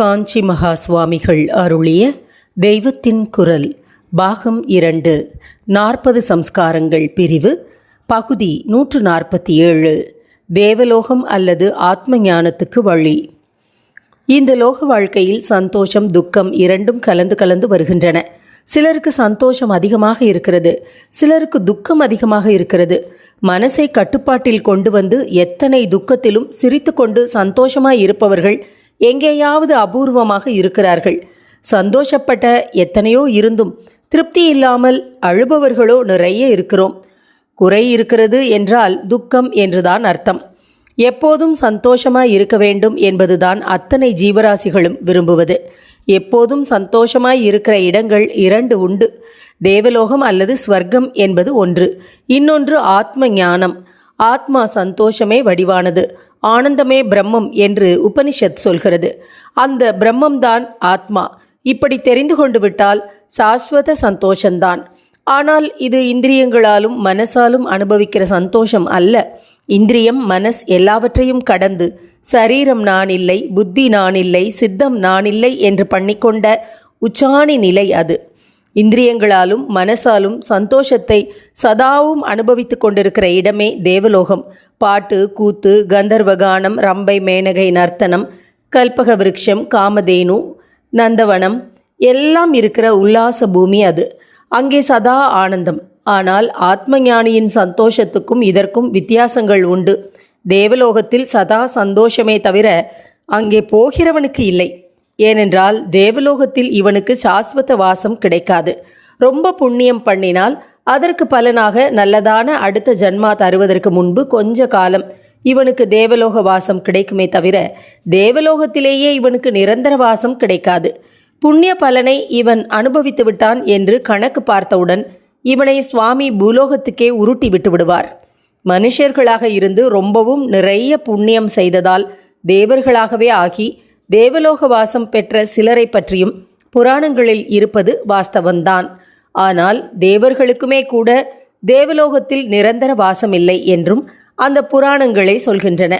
காஞ்சி மகா சுவாமிகள் அருளிய தெய்வத்தின் குரல் பாகம் இரண்டு நாற்பது சம்ஸ்காரங்கள் பிரிவு பகுதி நூற்று நாற்பத்தி ஏழு தேவலோகம் அல்லது ஆத்ம ஞானத்துக்கு வழி. இந்த லோக வாழ்க்கையில் சந்தோஷம் துக்கம் இரண்டும் கலந்து கலந்து வருகின்றன. சிலருக்கு சந்தோஷம் அதிகமாக இருக்கிறது சிலருக்கு துக்கம் அதிகமாக இருக்கிறது. மனசை கட்டுப்பாட்டில் கொண்டு வந்து எத்தனை துக்கத்திலும் சிரித்துக்கொண்டு சந்தோஷமாய் இருப்பவர்கள் எங்கேயாவது அபூர்வமாக இருக்கிறார்கள். சந்தோஷப்பட்ட எத்தனையோ இருந்தும் திருப்தி இல்லாமல் அழுபவர்களோ நிறைய இருக்கிறோம். குறை இருக்கிறது என்றால் துக்கம் என்றுதான் அர்த்தம். எப்போதும் சந்தோஷமாய் இருக்க வேண்டும் என்பதுதான் அத்தனை ஜீவராசிகளும் விரும்புவது. எப்போதும் சந்தோஷமாய் இருக்கிற இடங்கள் இரண்டு உண்டு. தேவலோகம் அல்லது ஸ்வர்க்கம் என்பது ஒன்று. இன்னொன்று ஆத்ம ஞானம் ஆத்மா சந்தோஷமே வடிவானது. ஆனந்தமே பிரம்மம் என்று உபனிஷத் சொல்கிறது. அந்த பிரம்மம்தான் ஆத்மா. இப்படி தெரிந்து கொண்டு விட்டால் சாஸ்வத சந்தோஷந்தான். ஆனால் இது இந்திரியங்களாலும் மனசாலும் அனுபவிக்கிற சந்தோஷம் அல்ல. இந்திரியம் மனஸ் எல்லாவற்றையும் கடந்து சரீரம் நான் இல்லை புத்தி நான் இல்லை சித்தம் நான் இல்லை என்று பண்ணிக்கொண்ட உச்சாணி நிலை அது. இந்திரியங்களாலும் மனசாலும் சந்தோஷத்தை சதாவும் அனுபவித்து கொண்டிருக்கிற இடமே தேவலோகம். பாட்டு கூத்து கந்தர்வகானம் ரம்பை மேனகை நர்த்தனம் கல்பக விருட்சம் காமதேனு நந்தவனம் எல்லாம் இருக்கிற உல்லாச பூமி அது. அங்கே சதா ஆனந்தம். ஆனால் ஆத்ம ஞானியின் சந்தோஷத்துக்கும் இதற்கும் வித்தியாசங்கள் உண்டு. தேவலோகத்தில் சதா சந்தோஷமே தவிர அங்கே போகிறவனுக்கு இல்லை. ஏனென்றால் தேவலோகத்தில் இவனுக்கு சாஸ்வத வாசம் கிடைக்காது. ரொம்ப புண்ணியம் பண்ணினால் அதற்கு பலனாக நல்லதான அடுத்த ஜன்மா தருவதற்கு முன்பு கொஞ்ச காலம் இவனுக்கு தேவலோக வாசம் கிடைக்குமே தவிர தேவலோகத்திலேயே இவனுக்கு நிரந்தர வாசம் கிடைக்காது. புண்ணிய பலனை இவன் அனுபவித்து விட்டான் என்று கணக்கு பார்த்தவுடன் இவனை சுவாமி பூலோகத்துக்கே உருட்டி விட்டு விடுவார். மனுஷர்களாக இருந்து ரொம்பவும் நிறைய புண்ணியம் செய்ததால் தேவர்களாகவே ஆகி தேவலோக வாசம் பெற்ற சிலரை பற்றியும் புராணங்களில் இருப்பது வாஸ்தவன்தான் ஆனால் தேவர்களுக்குமே கூட தேவலோகத்தில் நிரந்தர வாசமில்லை என்றும் அந்த புராணங்களே சொல்கின்றன.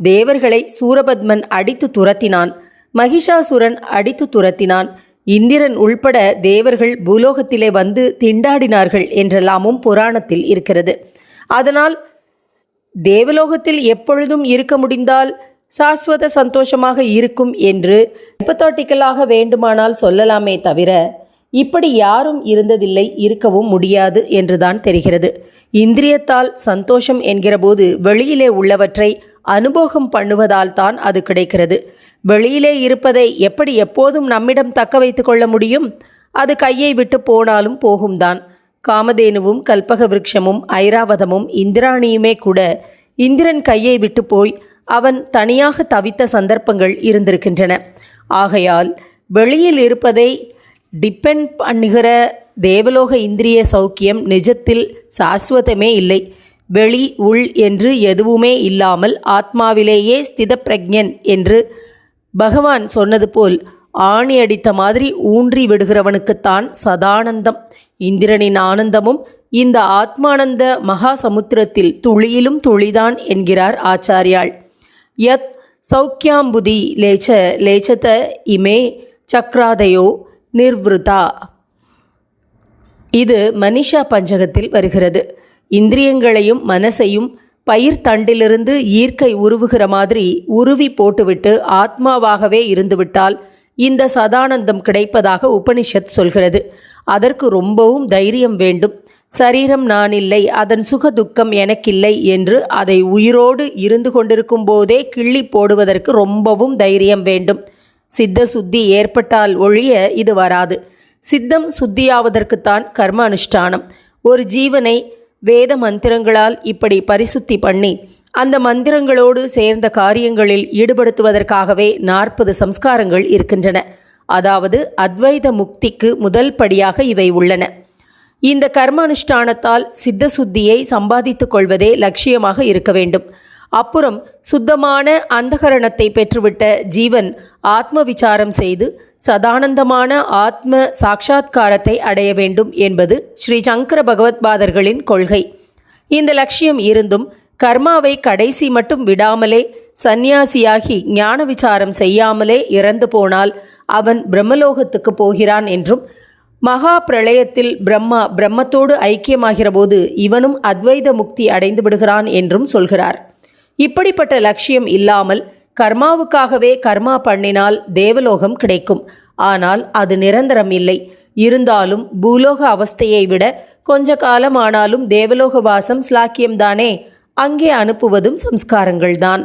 தேவர்களை சூரபத்மன் அடித்து துரத்தினான் மகிஷாசுரன் அடித்து துரத்தினான் இந்திரன் உள்பட தேவர்கள் பூலோகத்திலே வந்து திண்டாடினார்கள் என்றெல்லாமும் புராணத்தில் இருக்கிறது. அதனால் தேவலோகத்தில் எப்பொழுதும் இருக்க முடிந்தால் சாஸ்வத சந்தோஷமாக இருக்கும் என்று ஹைப்பத்தாட்டிக்கலாக வேண்டுமானால் சொல்லலாமே தவிர இப்படி யாரும் இருந்ததில்லை இருக்கவும் முடியாது என்றுதான் தெரிகிறது. இந்திரியத்தால் சந்தோஷம் என்கிறபோது வெளியிலே உள்ளவற்றை அனுபோகம் பண்ணுவதால் தான் அது கிடைக்கிறது. வெளியிலே இருப்பதை எப்படி எப்போதும் நம்மிடம் தக்க வைத்து கொள்ள முடியும்? அது கையை விட்டு போனாலும் போகும்தான். காமதேனுவும் கல்பக விருட்சமும் ஐராவதமும் இந்திராணியுமே கூட இந்திரன் கையை விட்டு போய் அவன் தனியாக தவித்த சந்தர்ப்பங்கள் இருந்திருக்கின்றன. ஆகையால் வெளியில் இருப்பதை டிபெண்ட் பண்ணுகிற தேவலோக இந்திரிய சௌக்கியம் நிஜத்தில் சாஸ்வதமே இல்லை. வெளி உள் என்று எதுவுமே இல்லாமல் ஆத்மாவிலேயே ஸ்தித பிரஜன் என்று பகவான் சொன்னது போல் ஆணி அடித்த மாதிரி ஊன்றி விடுகிறவனுக்குத்தான் சதானந்தம். இந்திரனின் ஆனந்தமும் இந்த ஆத்மானந்த மகா சமுத்திரத்தில் துளியிலும் துளிதான் என்கிறார் ஆச்சாரியாள் யத் சௌக்கியாம்புதி லேச்ச லேச்சத இமே சக்ராதயோ நிர்வதா இது மனிஷா பஞ்சகத்தில் வருகிறது. இந்திரியங்களையும் மனசையும் பயிர் தண்டிலிருந்து ஈர்க்கை உருவுகிற மாதிரி உருவி போட்டுவிட்டு ஆத்மாவாகவே இருந்துவிட்டால் இந்த சதானந்தம் கிடைப்பதாக உபனிஷத் சொல்கிறது. அதற்கு ரொம்பவும் தைரியம் வேண்டும். சரீரம் நான் இல்லை அதன் சுக துக்கம் எனக்கில்லை என்று அதை உயிரோடு இருந்து கொண்டிருக்கும் போதே கிள்ளி போடுவதற்கு ரொம்பவும் தைரியம் வேண்டும். சித்த சுத்தி ஏற்பட்டால் ஒழிய இது வராது. சித்தம் சுத்தியாவதற்குத்தான் கர்ம அனுஷ்டானம். ஒரு ஜீவனை வேத மந்திரங்களால் இப்படி பரிசுத்தி பண்ணி அந்த மந்திரங்களோடு சேர்ந்த காரியங்களில் ஈடுபடுத்துவதற்காகவே நாற்பது சம்ஸ்காரங்கள் இருக்கின்றன. அதாவது அத்வைத முக்திக்கு முதல் படியாக இவை உள்ளன. இந்த கர்ம அனுஷ்டானத்தால் சித்த சுத்தியை சம்பாதித்துக் கொள்வதே லட்சியமாக இருக்க வேண்டும். அப்புறம் சுத்தமான அந்தகரணத்தை பெற்றுவிட்ட ஜீவன் ஆத்ம விசாரம் செய்து சதானந்தமான ஆத்ம சாட்சா்காரத்தை அடைய வேண்டும் என்பது ஸ்ரீ சங்கர பகவத்பாதர்களின் கொள்கை. இந்த லட்சியம் இருந்தும் கர்மாவை கடைசி மட்டும் விடாமலே சந்நியாசியாகி ஞான விசாரம் செய்யாமலே இறந்து போனால் அவன் பிரம்மலோகத்துக்கு போகிறான் என்றும் மகா பிரளயத்தில் பிரம்மா பிரம்மத்தோடு ஐக்கியமாகிற போது இவனும் அத்வைத முக்தி அடைந்து விடுகிறான் என்றும் சொல்கிறார். இப்படிப்பட்ட லட்சியம் இல்லாமல் கர்மாவுக்காகவே கர்மா பண்ணினால் தேவலோகம் கிடைக்கும். ஆனால் அது நிரந்தரம் இல்லை. இருந்தாலும் பூலோக அவஸ்தையை விட கொஞ்ச காலம் ஆனாலும் தேவலோக வாசம் ஸ்லாக்கியம்தானே. அங்கே அனுப்புவதும் சம்ஸ்காரங்கள்தான்.